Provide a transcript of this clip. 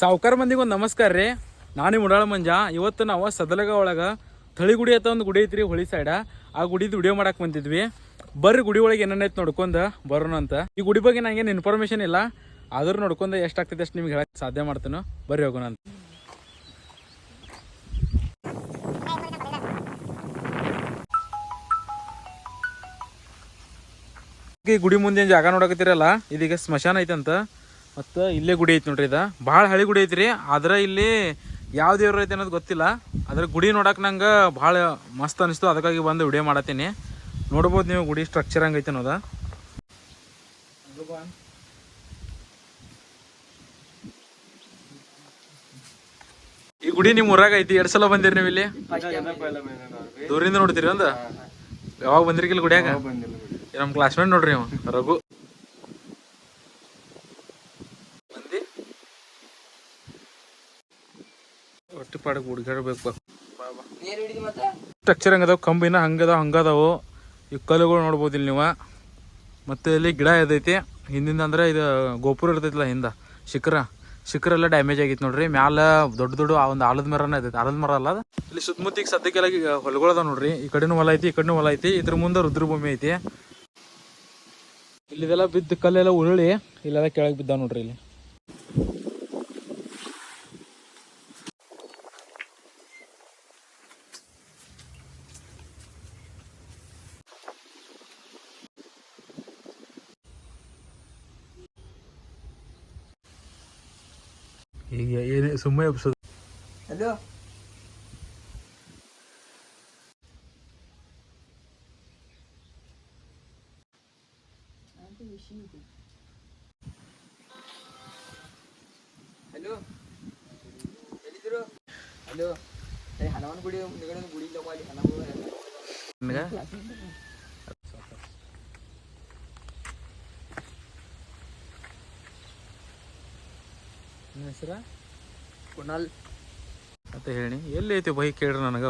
ಸಾವುಕಾರ ಮಂದಿಗೆ ಒಂದು ನಮಸ್ಕಾರ ರೀ. ನಾನು ಮುಡಾಳ ಮಂಜ. ಇವತ್ತು ನಾವು ಸದಲಗ ಒಳಗೆ ತಳಿಗುಡಿ ಅಂತ ಒಂದು ಗುಡಿ ಐತ್ರಿ ಹೊಳಿ ಸೈಡ ಆ ಗುಡಿದು ವಿಡಿಯೋ ಮಾಡಕ್ಕೆ ಬಂದಿದ್ವಿ. ಬರ್ರಿ ಗುಡಿ ಒಳಗೆ ಏನೇನೈತೆ ನೋಡ್ಕೊಂಡು ಬರೋಣ ಅಂತ. ಈ ಗುಡಿ ಬಗ್ಗೆ ನಂಗೇನು ಇನ್ಫಾರ್ಮೇಷನ್ ಇಲ್ಲ. ಆದರೂ ನೋಡ್ಕೊಂಡು ಎಷ್ಟಾಗ್ತದೆ ಅಷ್ಟು ನಿಮ್ಗೆ ಹೇಳಕ್ಕೆ ಸಾಧ್ಯ ಮಾಡ್ತೇನೆ. ಬರ್ರಿ ಹೋಗೋಣ ಅಂತ. ಈ ಗುಡಿ ಮುಂದೆ ಜಾಗ ನೋಡಕತ್ತಿರಲ್ಲ? ಇದೀಗ ಸ್ಮಶಾನ ಐತಂತ. ಮತ್ತು ಇಲ್ಲೇ ಗುಡಿ ಐತಿ ನೋಡ್ರಿ ಇದು. ಭಾಳ ಹಳಿ ಗುಡಿ ಐತ್ರಿ. ಆದ್ರೆ ಇಲ್ಲಿ ಯಾವ ದೇವ್ರ ಐತಿ ಅನ್ನೋದು ಗೊತ್ತಿಲ್ಲ. ಅದ್ರ ಗುಡಿ ನೋಡಕ್ ನಂಗೆ ಭಾಳ ಮಸ್ತ್ ಅನಿಸ್ತು. ಅದಕ್ಕಾಗಿ ಬಂದು ವಿಡಿಯೋ ಮಾಡತ್ತೀನಿ. ನೋಡ್ಬೋದು ನೀವು ಗುಡಿ ಸ್ಟ್ರಕ್ಚರ್ ಹಂಗೈತೆ ಅನ್ನೋದು. ಈ ಗುಡಿ ನಿಮ್ಮ ಊರಾಗ ಐತಿ. ಎರಡ್ ಸಲ ಬಂದಿರಿ ನೀವು ಇಲ್ಲಿ? ದೂರಿಂದ ನೋಡ್ತೀರಿ ಒಂದು? ಯಾವಾಗ ಬಂದಿರ್ಕಿಲ್ಲ ಗುಡಿಯಾಗ? ನಮ್ಮ ಕ್ಲಾಸ್ಮೇಟ್ ನೋಡ್ರಿ ನೀವು ರಘು. ಒಟ್ಟು ಪಾಡಕ್ ಹುಡುಗಾಡ್ಬೇಕು ಸ್ಟ್ರಕ್ಚರ್ ಹಂಗದಾವ ಕಂಬಿನ ಹಂಗದಾವ ಹಂಗದಾವು. ಈ ಕಲ್ಲುಗಳು ನೋಡ್ಬೋದು ಇಲ್ಲಿ ನೀವು. ಮತ್ತೆ ಇಲ್ಲಿ ಗಿಡ ಇದೈತಿ ಹಿಂದಿಂದ ಅಂದ್ರೆ ಇದು ಗೋಪುರ ಇರ್ತೈತಿಲ್ಲ ಹಿಂದ. ಶಿಖರ. ಶಿಖರ ಎಲ್ಲ ಡ್ಯಾಮೇಜ್ ಆಗಿತ್ತು ನೋಡ್ರಿ. ಮ್ಯಾಲ ದೊಡ್ಡ ದೊಡ್ಡ ಆ ಒಂದು ಆಲದ ಮರನ ಐತಿ ಆಲದ ಮರ ಅಲ್ಲ ಇಲ್ಲಿ ಸುತ್ತಮುತ್ತ ಈಗ ಸದ್ಯಕ್ಕೆಲ್ಲ ಹೊಲಗಳದಾವ ನೋಡ್ರಿ. ಈ ಕಡೆನೂ ಹೊಲ ಐತಿ ಈ ಕಡೆನೂ ಹೊಲ ಐತಿ. ಇದ್ರ ಮುಂದೆ ರುದ್ರಭೂಮಿ ಐತಿ. ಇಲ್ಲಿದೆಲ್ಲ ಬಿದ್ದ ಕಲ್ಲೆಲ್ಲ ಉರುಳಿ ಇಲ್ಲೆಲ್ಲ ಕೆಳಗೆ ಬಿದ್ದಾವ ನೋಡ್ರಿ ಇಲ್ಲಿ. ಈಗ ಏನೇ ಸುಮ್ಮನೆ ಎಬ್ಸೋದು ಹಲೋ ಹಲೋ ಎಲ್ಲಿದ್ರು ಹಲೋ ಏ ಹನುಮಾನ್ ಗುಡಿ ಮುಂದ್ಗಡೆ ಒಂದು ಗುಡಿ ಇಲ್ಲಪ್ಪ ಅಲ್ಲಿ ಹನುಮಾನ್ ನಿನ್ನ ಹೆಸರ ಕುಣಾಲ್ ಅಂತ ಹೇಳಿ ಎಲ್ಲಿ ಐತಿ ಬೈಕ್ ಕೇಳ್ರಿ ನನಗ